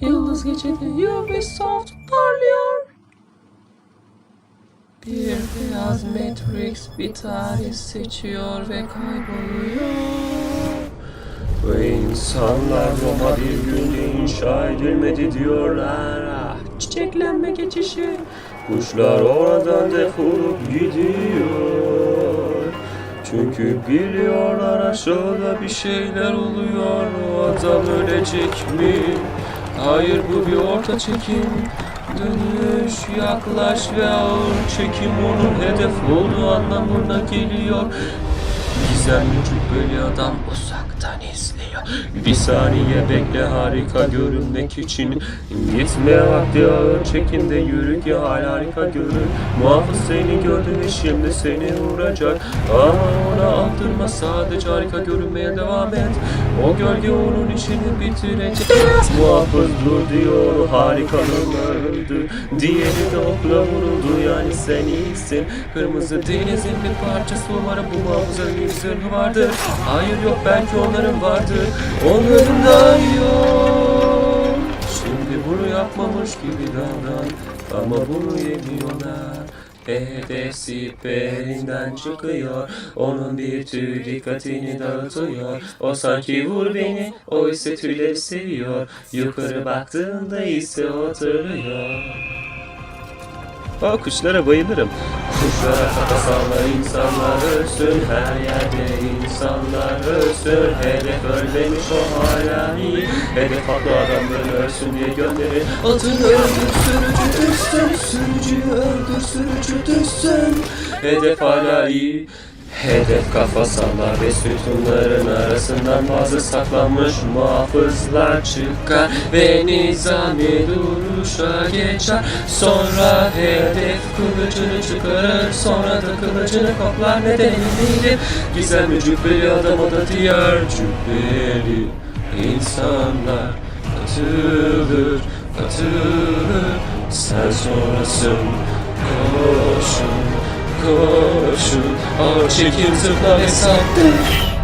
Yıldız gecede Ubisoft parlıyor. Bir beyaz Matrix bir tarih seçiyor ve kayboluyor. Ve insanlar Roma bir günde inşa edilmedi diyorlar. Ah, Çiçeklenme geçişi. Kuşlar oradan defolup gidiyor. Çünkü biliyorlar aşağıda bir şeyler oluyor. O adam ölecek mi? Hayır bu bir orta çekim. Dönüş, yaklaş ve ağır çekim onun hedef olduğu anlamına geliyor. Cübbeli adam uzaktan izliyor. Bir saniye bekle harika görünmek için. Gitme vakti ağır çekimde yürü ki hal harika görür. Muhafız seni gördü ve şimdi seni vuracak. Ama ona aldırma sadece harika görünmeye devam et. O gölge onun işini bitirecek. Muhafız dur diyor harikanın öldü. Diğeri de okla vuruldu yani sen iyisin. Kırmızı denizin bir parçası umarım bu muhafızın bir sırrı vardır. Hayır yok belki onların vardır. Onların da yok. Şimdi bunu yapmamış gibi davran. Ama bunu yemiyorlar. Hedef siperinden çıkıyor Onun bir tür dikkatini dağıtıyor O sanki vur beni O ise tüyleri seviyor Yukarı baktığında ise oturuyor o kuşlara bayılırım. Kuşlara kafa salla insanlar ölsün Her yerde insanlar ölsün Hedef ölmemiş o hala iyi. Hedef haklı adamların ölsün diye gönderin. Atın öldür sürücü düşsün Sürücüyü öldür sürücü düşsün Hedef hala iyi Hedef kafa salla ve sütunların arasından fazla saklanmış muhafızlar çıkar ve nizami duruşa geçer. Sonra hedef kılıcını çıkarır sonra da kılıcını koklar nedeni değilim gizemli cübbeli adam o da cübbeli insanlar. Katılır katılır sen sonrasın koşun koşun Ağır çekim zıpla ve saptır